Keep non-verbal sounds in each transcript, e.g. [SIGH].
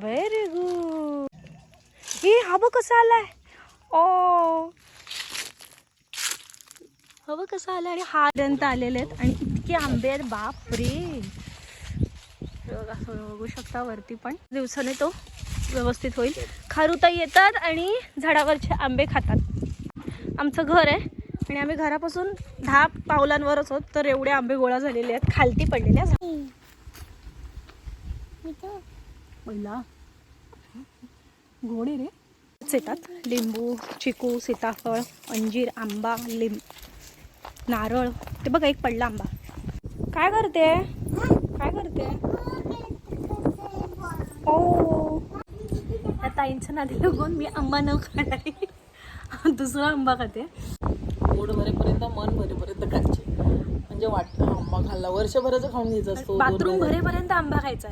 Very good हे हवं कसा आलाय. ओ. हवं कसं कसा आलाय आणि हा दंत आलेले आहेत आणि इतके आंबे आहेत बाप रे बघू शकता वरती पण. दिवसाने तो व्यवस्थित होईल. खारुताई येतात आणि झाडावरचे आंबे खातात. आमचं घर आहे आणि आम्ही घरापासून दहा पावलांवरच होत तर एवढे आंबे गोळा झालेले आहेत खालती पडलेले आहेत. पहिला. गोडी रे. येतात लिंबू चिकू सीताफळ अंजीर आंबा लिंब नारळ. ते बघा एक पडला आंबा. काय करते? काय करते? ओ. त्या ताईंच्या नादी लागून मी आंबा न खाणार दुसरा आंबा खाते. पोट भरेपर्यंत मन भरेपर्यंत खायचे. म्हणजे वाटतं आंबा खाल्ला. वर्षभराचं खाऊन घ्यायचं असतो. बाथरूम. भरेपर्यंत आंबा खायचा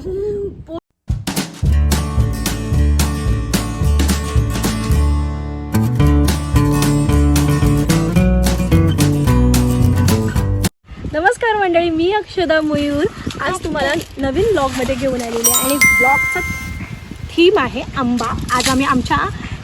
अक्षदा मयूर. आज तुम्हाला नवीन ब्लॉगमध्ये घेऊन आलेली आहे. आणि ब्लॉगचा थीम आहे आंबा. आज आम्ही आमच्या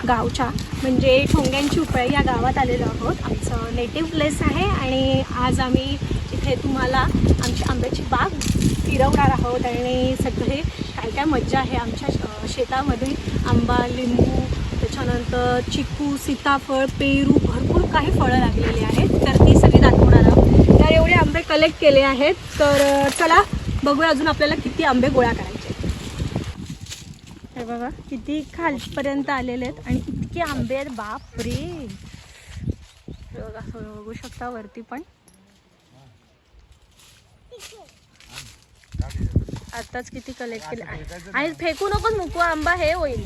गावच्या म्हणजे ठोंग्यांची उपळे या गावात आलेलो आहोत. आमचं नेटिव्ह प्लेस आहे आणि आज आम्ही इथे तुम्हाला आमची आंब्याची बाग फिरवणार आहोत. आणि सगळे काय काय मज्जा आहे आमच्या शेतामध्ये आंबा लिंबू त्याच्यानंतर चिकू सीताफळ पेरू भरपूर काही फळं लागलेली आहेत. तर ती सगळी दाखव एवढे आंबे कलेक्ट केले आहेत तर चला बघूया अजून आपल्याला किती आंबे गोळा करायचे हे बघा किती खालपर्यंत आलेले आहेत आणि इतके आंबे आहेत बाप रे बघा बघू शकता वरती पण. आताच किती कलेक्ट केले. आणि फेकू नकोच मुकू आंबा हे होईल.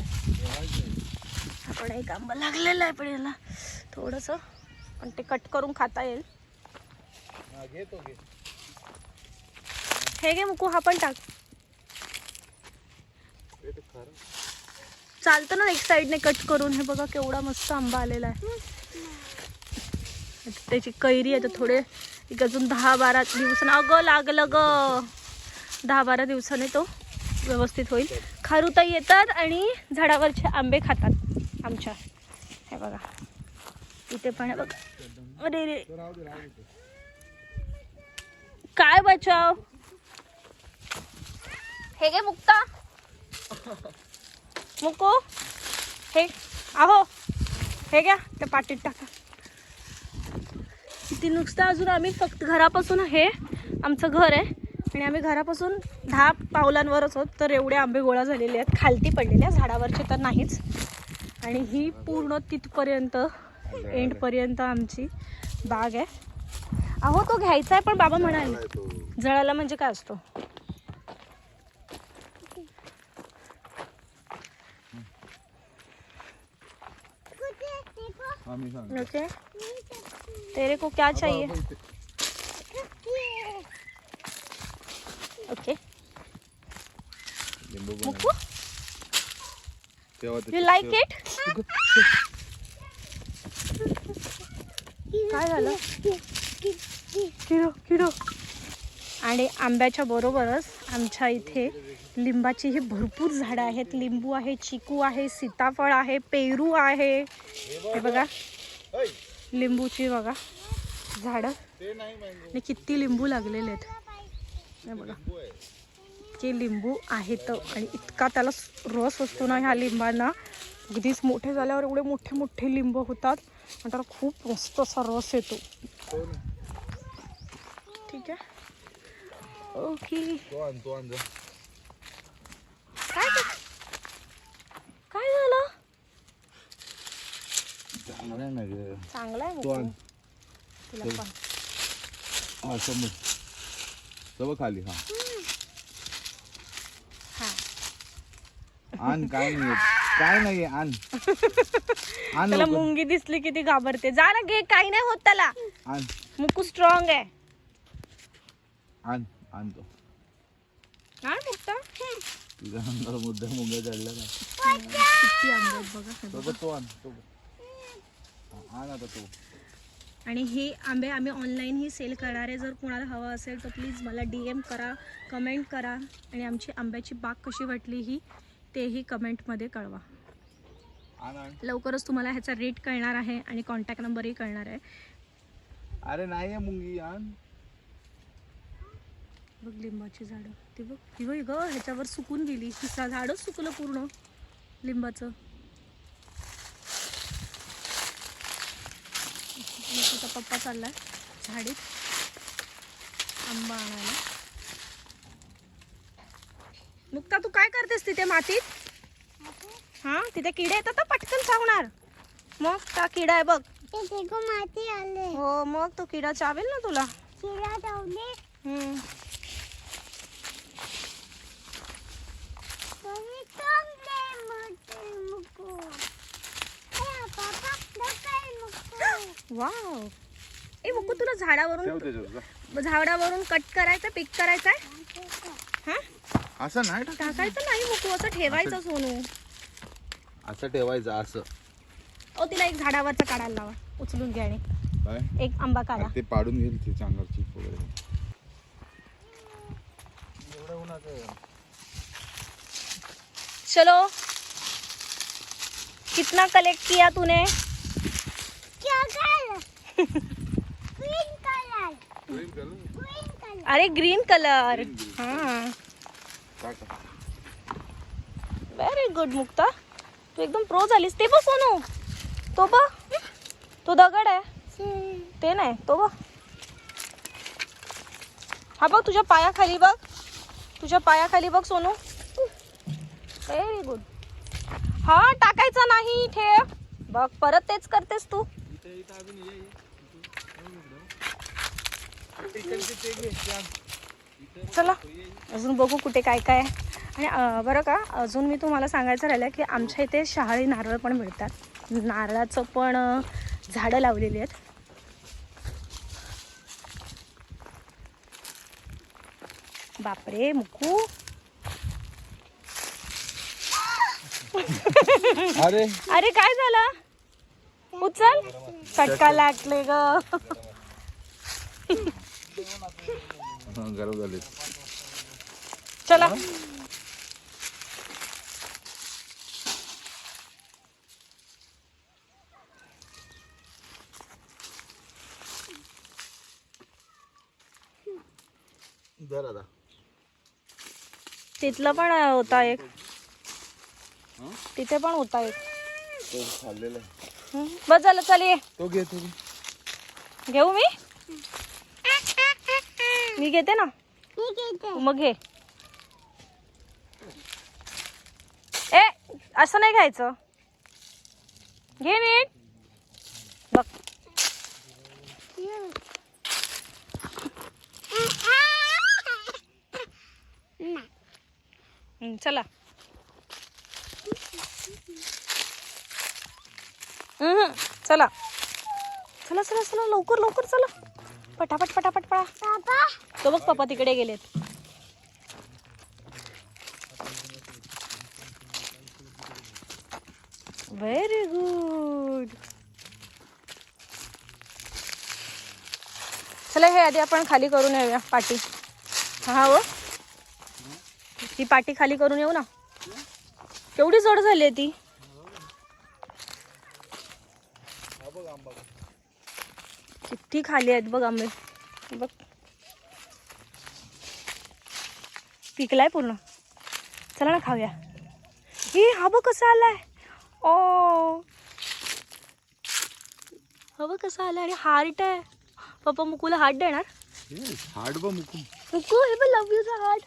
आपण एक आंबा लागलेला आहे पण याला थोडस पण ते कट करून खाता येईल. हे घे मुकू हा पण टाक. चालतं ना एक साईडने कट करून. हे बघा केवढा मस्त आंबा आलेला आहे. त्याची कैरी आहे तर थोडे एक अजून दहा बारा दिवसानं. अगं लागलं ग. दहा बारा दिवसाने तो व्यवस्थित होईल. खारुताई येतात आणि झाडावरचे आंबे खातात आमच्या. हे बघा. इथे पण बघा. अरे रे. काय बचाव? हे गे मुक्ता. मुको. हे आहो. हे घ्या त्या पाटीत टाका. किती नुसतं अजून आम्ही फक्त घरापासून हे आमचं घर आहे. आणि आम्ही घरापासून दहा पावलांवरच होत तर एवढे आंबे गोळा झालेले आहेत. खालती पडलेले आहेत झाडावरचे तर नाहीच. आणि ही पूर्ण तिथपर्यंत एंडपर्यंत आमची बाग आहे. अहो तो घ्यायचा आहे पण बाबा म्हणाले. जळाला म्हणजे काय असतो? ओके. तेरे को क्या चाहिए? Okay. Muku you like it काय झालं? किडो किडो आणि आंब्याच्या बरोबरच आमच्या इथे लिंबाची ही भरपूर झाडं आहेत. लिंबू आहे चिकू आहे सीताफळ आहे पेरू आहे. हे बघा. लिंबूची बघा झाडं. आणि किती लिंबू लागलेले आहेत. हे बघा. इतके लिंबू आहेत आणि इतका त्याला रस असतो ना ह्या लिंबांना. अगदीच मोठे झाल्यावर एवढे मोठे मोठे लिंब होतात. आणि त्याला खूप मस्त असा रस येतो. आहे ओके काय झालं? चांगला आहे. तुला. पण. खाली हा. हा. आण काय नाही काय नाही आण. [LAUGHS] आण त्याला लवकर. मुंगी दिसली की ती घाबरते. जा ना घे काही नाही होत त्याला. आण. मुकू स्ट्रॉंग आहे. आण काय मुक्ता तुझ्या मुद्दा मुंग्या चढल्या ना किती आंबे आहेत बघा हे. सोबत तो आण तो हा, आण आता तो. आणि हे आंबे आम्ही ऑनलाईनही सेल करणार. आहे जर कोणाला हवं असेल तर प्लीज मला डी एम करा कमेंट करा. आणि आमची आंब्याची बाग कशी वाटली ही तेही कमेंटमध्ये कळवा. लवकरच तुम्हाला ह्याचा रेट कळणार आहे आणि कॉन्टॅक्ट नंबरही कळणार आहे. अरे नाही मुंगी आण. बघ लिंबाची झाडं. ती बघ. ती बघ ग ह्याच्यावर सुकून गेली. तिसरा झाडच सुकलं पूर्ण. लिंबाचं. तिचा पप्पा चाललाय झाडीत. आंबा आणायला. मुक्ता तू काय करतेस तिथे मातीत? हा? तिथे किडे येतात पटकन चावणार. मग का किडा आहे बघ. माती आले. हो मग तो किडा चावेल ना तुला. किडा ठेवले हम्म तुम्ही टोमले मोठे मुकू ए पापा डोकाय मुकू वाव. ए मुकू तुला झाडावरून झाडावरून कट करायचं पिक करायचं आहे हा? असं नाही टाक. टाकायचं नाही मुकू असं ठेवायचं सोनू असं ठेवायचं असं. ओ तिला एक झाडावरचं काढायला लावा. उचलून घ्या आणि. काय? एक आंबा काढा. ते पाडून घेईल ते चांगलं चिप वगैरे. चलो. कितना कलेक्ट किया तूने? क्या अरे ग्रीन कलर हाँ. Very good Mukta. तू एकदम प्रो झालीस. ते बघ सोनू. तो बघ. तो दगड आहे. ते नाही. तो बघ. हा बघ तुझ्या पायाखाली बघ. तुझ्या पायाखाली बघ सोनू. व्हेरी गुड हा टाकायचं नाही ठेव. बघ परत तेच करतेस तू. चला अजून बघू कुठे काय काय आहे. आणि बरं का अजून मी तुम्हाला सांगायचं राहिलं की आमच्या इथे शहाळी नारळ पण मिळतात. नारळाचं पण झाडं लावलेली आहेत. बापरे मुकू. अरे. अरे काय झालं? उचल. फटका लागले ग हा, गरम झाले चला. तिथलं पण होता एक. तिथे पण होता एक. खाल्लेला बस झालं चल ये. तो घे तो घे. घेऊ मी? मी घेते ना? तू मग घे. ए असं नाही घ्यायचं घे नीट. बघ. चला. चला. चला चला चला लवकर लवकर चला. पटापट पटापट पळा. तो बघ पप्पा तिकडे गेलेत. व्हेरी गुड चला हे आधी आपण खाली करून येऊया पाटी. हा हो. ती पाटी खाली करून येऊ ना. केवढी जड झाली आहे ती. किती खाली आहेत बघ आंबे. बघ. पिकलाय पूर्ण. चला ना खाऊया. हे हा बघ कसा आलाय. ओ. हा बघ कसा आलाय आणि हार्ट आहे. पप्पा मुकूला हार्ट देणार. हाड बा मुकू. मुकू हे बघ love यूचा heart.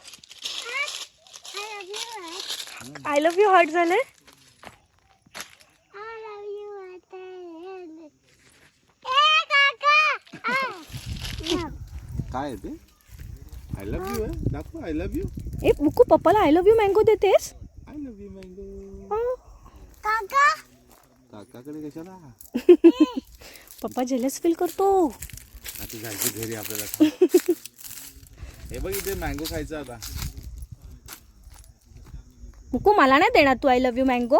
I love you heart झालंय. काय आहे ते? आय लव्ह यू आहे दाखव आय लव्ह यू ए मुकू पप्पाला आय लव्ह यू मँगो देतेस? I love you mango. काका? काकाकडे कशाला? पप्पा जेलस फील करतो. आता जायचं घरी आपल्याला. [LAUGHS] हे बघ इथे मँगो खायचा आता. मुकू मला नाही देणार तू आय लव्ह यू मँगो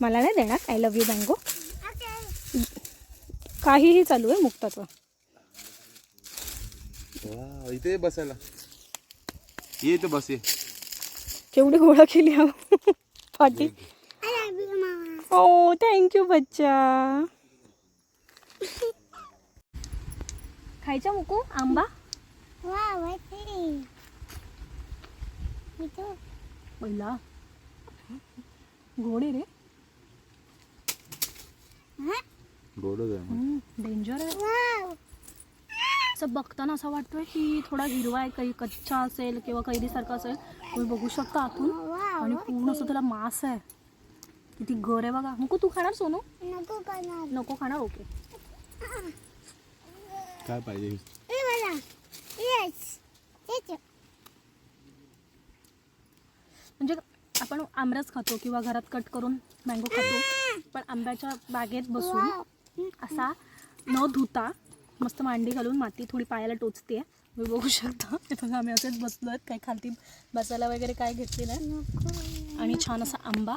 मला नाही देणार आय लव्ह यू मँगो. काहीही चालू आहे मुक्ताचं. वा, इथे बसायला. ये इथे बस ये. केवढी गोळा केली हा पाटी. ओ थँक्यू बच्चा. खायचा मुकू? आंबा. पहिला. गोडे रे. डेंजर आहे. असं बघताना असं वाटतोय की थोडा हिरवा आहे काही कच्चा असेल किंवा कैरीसारखा असेल तुम्ही बघू शकता आतून. आणि पूर्ण असं त्याला मांस आहे. किती गर आहे बघा. मुकू तू खाणार सोनू? नको करणार. नको खाणार? ओके. काय पाहिजे. म्हणजे आपण आमरस खातो किंवा घरात कट करून मँगो खातो पण आंब्याच्या बागेत बसून. असा न धुता मस्त मांडी घालून माती थोडी पायाला टोचते तुम्ही बघू शकता. हे बघा आम्ही असेच बसलो आहेत. काही खालती बसायला वगैरे काय घेतलेलं आहे आणि छान असा आंबा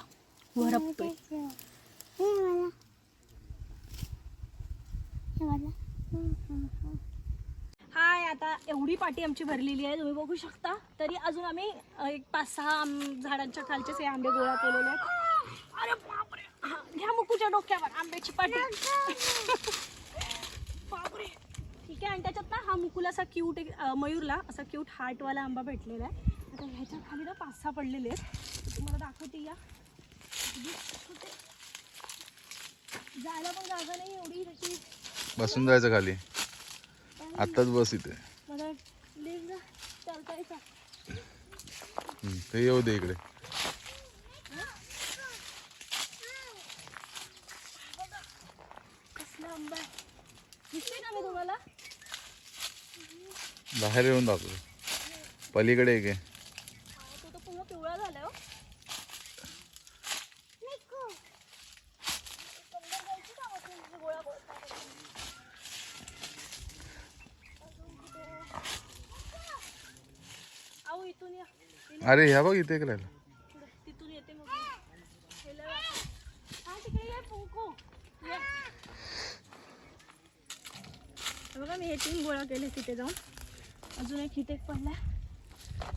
वरपतोय. हाय आता एवढी पाटी आमची भरलेली आहे. तुम्ही बघू शकता. तरी अजून आम्ही एक पाच सहा झाडांच्या खालचेच हे आंबे गोळा केलेले आहेत. अरे घ्या मुकूच्या डोक्यावर आंब्याची पाटी. आहे आणि त्याच्यात ना हा मुकुला असा क्यूट मयूरला असा क्यूट हार्टवाला आंबा भेटलेला आहे. आता ह्याच्या खाली ना पाच सहा पडलेले आहेत. तुम्हाला दाखवते या. जायला पण जागा नाही एवढी त्याची बसून जायचं खाली. आत्ताच बस इथे. मला चालता येतं. ते येऊ दे इकडे कसला आंबा आहे दिसते का मी तुम्हाला बाहेर येऊन दाखव. पलीकडे एक आहे पिवळा अरे ह्या बघ इथे एक राहिला. तिथून येते मग मी. बघा मी हे तीन गोळा केले तिथे जाऊन. अजून एक हिटेक एक पडला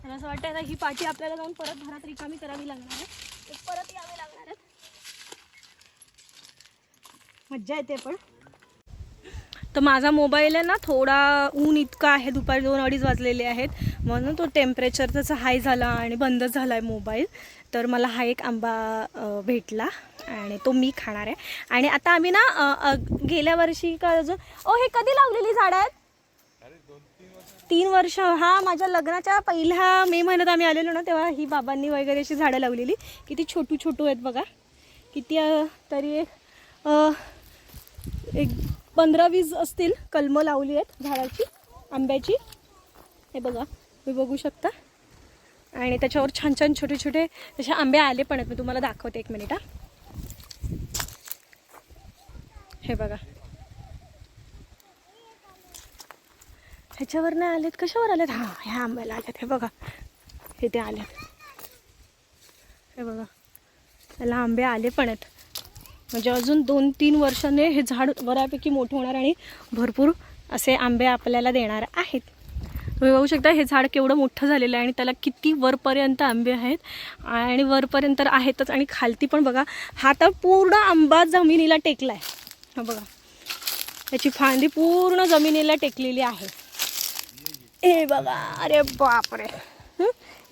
मला असं वाटतं आता ही पाठी आपल्याला जाऊन परत घरात रिकामी करावी लागणार आहे. परत यावे लागणार आहेत. मज्जा येते पण. तर माझा मोबाईल आहे ना थोडा ऊन इतका आहे दुपारी दोन अडीच वाजलेले आहेत. म्हणून तो टेम्परेचर त्याचा हाय झाला आणि बंद झाला आहे मोबाईल. तर मला हा एक आंबा भेटला आणि तो मी खाणार आहे. आणि आता आम्ही ना गेल्या वर्षी का अजून ओ हे कधी लावलेली झाडं आहेत? तीन वर्ष हा माझ्या लग्नाच्या पहिल्या मे महिन्यात आम्ही आलेलो ना तेव्हा ही बाबांनी वगैरे अशी झाडं लावलेली. किती छोटू छोटू आहेत बघा. किती तरी एक एक पंधरा वीस असतील कलमं लावली आहेत झाडाची आंब्याची. हे बघा तुम्ही बघू शकता. आणि त्याच्यावर छान छान छोटे छोटे तसे आंबे आले पण आहेत. मी तुम्हाला दाखवते एक मिनिट हा. हे बघा. ह्याच्यावर नाही आलेत? कशावर आलेत? हां ह्या आंब्याला आल्यात हे बघा. हे ते आलेत. हे बघा. त्याला आंबे आले पण आहेत. म्हणजे अजून दोन तीन वर्षाने हे झाड बऱ्यापैकी मोठं होणार आणि भरपूर असे आंबे आपल्याला देणार आहेत. तुम्ही बघू शकता हे झाड केवढं मोठं झालेलं आहे आणि त्याला किती वरपर्यंत आंबे आहेत. आणि वरपर्यंत तर आहेतच. आणि खालती पण बघा हा तर पूर्ण आंबा जमिनीला टेकला आहे हा बघा. त्याची फांदी पूर्ण जमिनीला टेकलेली आहे. ए बघा अरे बापरे.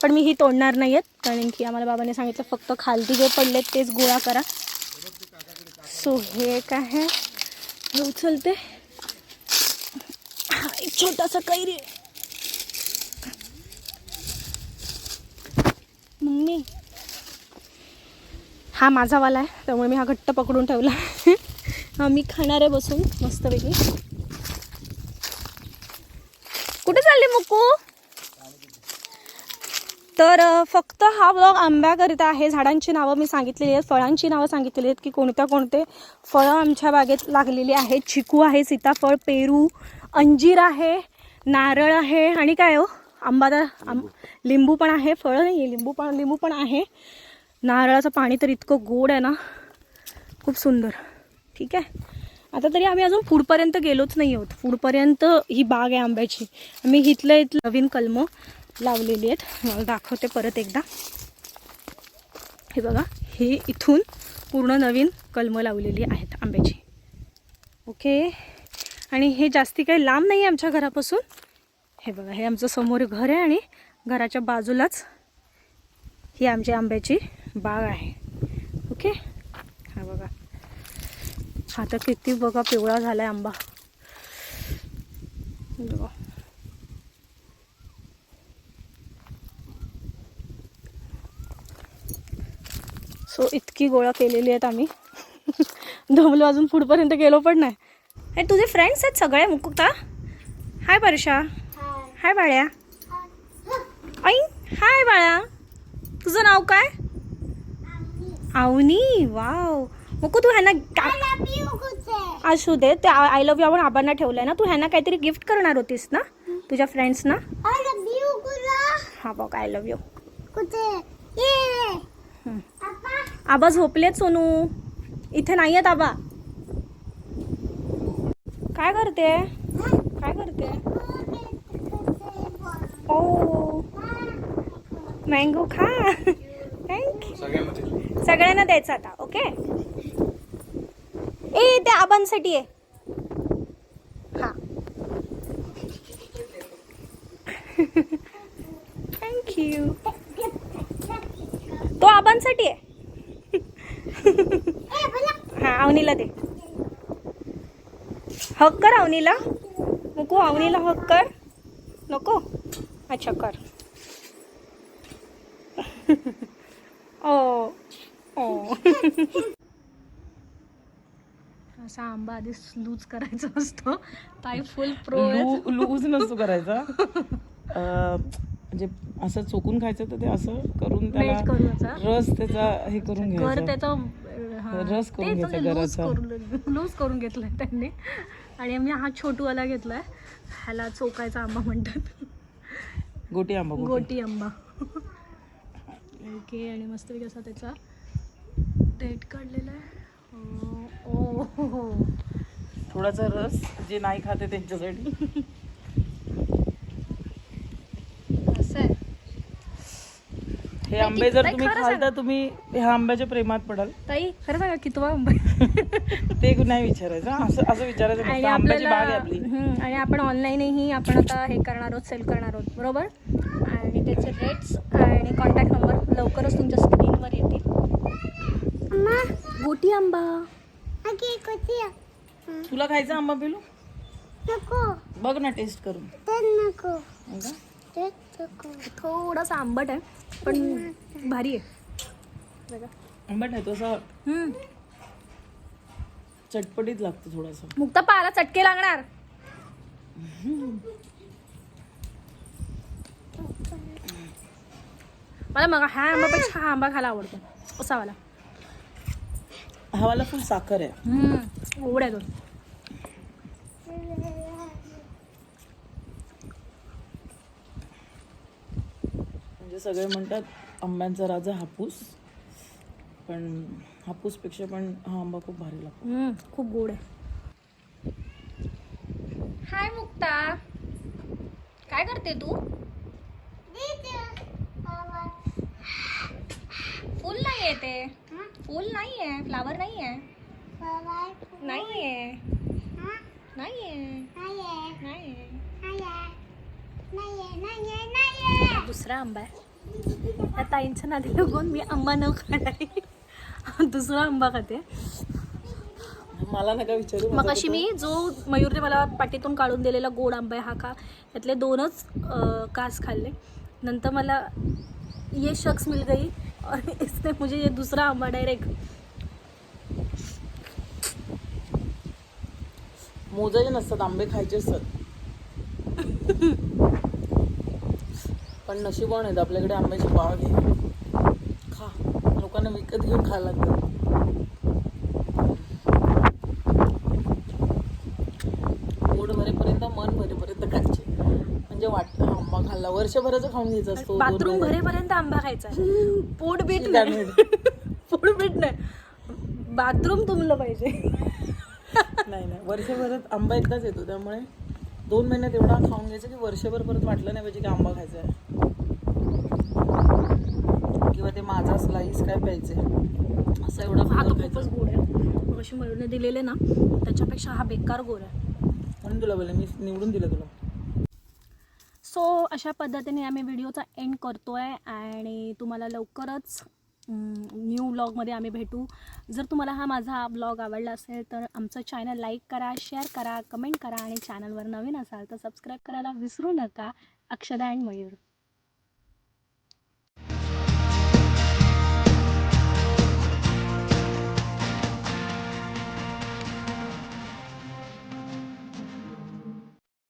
पण मी ही तोडणार नाही आहेत कारण की आम्हाला बाबाने सांगितलं फक्त खालती जे पडलेत तेच गोळा करा. सो हे काय आहे. उचलते. हा एक छोटासा कैरी. मम्मी. हा माझा वाला आहे त्यामुळे मी हा घट्ट पकडून ठेवला. [LAUGHS] हा मी खाणार आहे बसून मस्तपैकी. कुठे तर फक्त हा ब्लॉग आंब्याकरिता आहे. झाडांची नावं मी सांगितलेली आहेत. फळांची नावं सांगितलेली आहेत की कोणत्या कोणते फळं आमच्या बागेत लागलेली आहेत. चिकू आहे सीताफळ पेरू अंजीर आहे नारळ आहे आणि काय हो? आंबा तर आंब लिंबू पण आहे. फळं नाही आहे लिंबू पण लिंबू पण आहे. नारळाचं पाणी तर इतकं गोड आहे ना. खूप सुंदर. ठीक आहे? आता तरी आम्ही अजून पुढपर्यंत गेलोच नाही आहोत. पुढपर्यंत ही बाग आहे आंब्याची. आम्ही इथलं इथलं नवीन कलमं लावलेली आहेत. मला दाखवते परत एकदा. हे बघा हे इथून पूर्ण नवीन कलमं लावलेली आहेत आंब्याची. ओके? आणि हे जास्ती काही लांब नाही आहे आमच्या घरापासून. हे बघा हे आमचं समोर घर आहे आणि घराच्या बाजूलाच ही आमची आंब्याची बाग आहे. ओके? हा तर किती बघा पिवळा झाला आहे आंबा सो इतकी गोळा केलेली आहेत आम्ही. [LAUGHS] दमलो अजून पुढपर्यंत गेलो पण नाही. हे तुझे फ्रेंड्स आहेत सगळे मुकुता? हाय वर्षा हाय बाळ्या. आई हाय बाळा. तुझं नाव काय? आवनी वाव मुकू तू ह्यांना का- असू दे ते आय लव्ह यू आपण आबांना ठेवलंय ना. तू ह्यांना काहीतरी गिफ्ट करणार होतीस ना? तुझ्या फ्रेंड्सना हा बघ आय लव्ह यू. आबा. झोपलेत सोनू. इथे नाही आहेत आबा. काय करते? काय करते? ओ. मँगो खा. थँक्यू सगळ्यांना द्यायचं आता ओके? ए त्या आबांसाठी आहे. हा. थँक्यू तो आबांसाठी आहे. हा अवनीला दे. हक कर अवनीला. नको अवनीला हक कर. नको? अच्छा कर. [LAUGHS] ओ ओ. [LAUGHS] असा आंबा आधी लूज करायचा असतो. ताई फुल प्रो लू लूज नसतो करायचा. म्हणजे असं चोकून खायचं तर ते असं करून त्याला. रस त्याचा हे करून घ्यायचा. त्याचा रस करून घ्यायचा गराचा. लूज करून घेतलाय त्यांनी. आणि आम्ही हा छोटूवाला घेतलाय. ह्याला चोकायचा आंबा म्हणतात. गोटी आंबा गोटी. आंबा. ओके आणि मस्तपैकी असा त्याचा डेट काढलेला आहे. थोडासा रस जे नाही खाते त्यांच्यासाठी असं आहे हे आंबे जर तुम्ही खाल. तर तुम्ही ह्या आंब्याच्या प्रेमात पडाल ताई खरं सांगा कितवा आंबा आहे? ते नाही विचारायचं हा. असं असं विचारायचं. आंब्याची बाग आहे आपली आणि आपण ऑनलाईनही आपण आता हे करणार आहोत सेल करणार आहोत बरोबर आणि त्याचे रेट्स आणि कॉन्टॅक्ट नंबर लवकरच तुमच्या स्क्रीनवर येतील गोटी आंबा तुला खायचा आंबा पिलू? नको. बघ ना टेस्ट करून. नको. हो थोडासा आंबट आहे पण भारी आहे. आंबट आहे तो असा. हम्म. चटपटीत लागतो थोडासा. मुक्ता पाला चटके लागणार. मला मग हा आंबापेक्षा हा आंबा खायला आवडतो असा वाला. हा वाला फुल साखर आहे. हम्म, गोड आहे तो म्हणजे सगळे म्हणतात आंब्यांचा राजा हापूस. पण हापूसपेक्षा पण हा आंबा खूप भारी लागतो. हम्म, खूप गोड आहे. हाय मुक्ता. काय करते तू? फुल नाही आहे ते. फुल नाही आहे फ्लावर नाही आहे. नाही आहे. नाही आहे. नाही आहे. दुसरा आंबा आहे. त्या ताईंच्या नादी लागून मी आंबा न खाणार. दुसरा आंबा खाते. मला नका विचारू मग अशी मी जो मयूरने मला पाटीतून काढून दिलेला गोड आंबा आहे हा का त्यातले दोनच कास खाल्ले. नंतर मला ये शख्स मिल गई. और इसने मुझे ये दूसरा आंबा डायरेक्ट मोजाचे नसतात आंबे खायचे असतात. पण नशीब आहेत आपल्याकडे आंब्याची बाग आहे खा. लोकांना विकत घेऊन खायला लागतं पोट भरेपर्यंत मन भरेपर्यंत खायचे म्हणजे वाट आंबा खाल्ला वर्षभराचं खाऊन घ्यायचं असतो बाथरूम. भरेपर्यंत आंबा खायचा. [LAUGHS] पोट बीट नाही. [LAUGHS] पोट बीट नाही. बाथरूम तुमलं पाहिजे. [LAUGHS] नाही नाही. वर्षभरात आंबा एकदाच येतो. त्यामुळे दोन महिन्यात एवढा खाऊन घ्यायचं की वर्षभर परत वाटलं नाही पाहिजे की आंबा खायचा आहे. किंवा ते माझा स्लाईस काय प्यायचे असं एवढा हा तो खूपच गोड आहे. मगाशी मयूरने दिलेले ना त्याच्यापेक्षा हा बेकार गोड आहे. म्हणून तुला बोलले मी निवडून दिलं तुला. सो अशा पद्धतीने आम्ही व्हिडिओचा एंड करतो आहे आणि तुम्हाला लवकरच न्यू व्लॉगमध्ये आम्ही भेटू. जर तुम्हाला हा माझा ब्लॉग आवडला असेल तर आमचं चॅनल लाईक करा शेअर करा कमेंट करा आणि चॅनलवर नवीन असाल तर सबस्क्राईब करायला विसरू नका. अक्षदा अँड मयूर.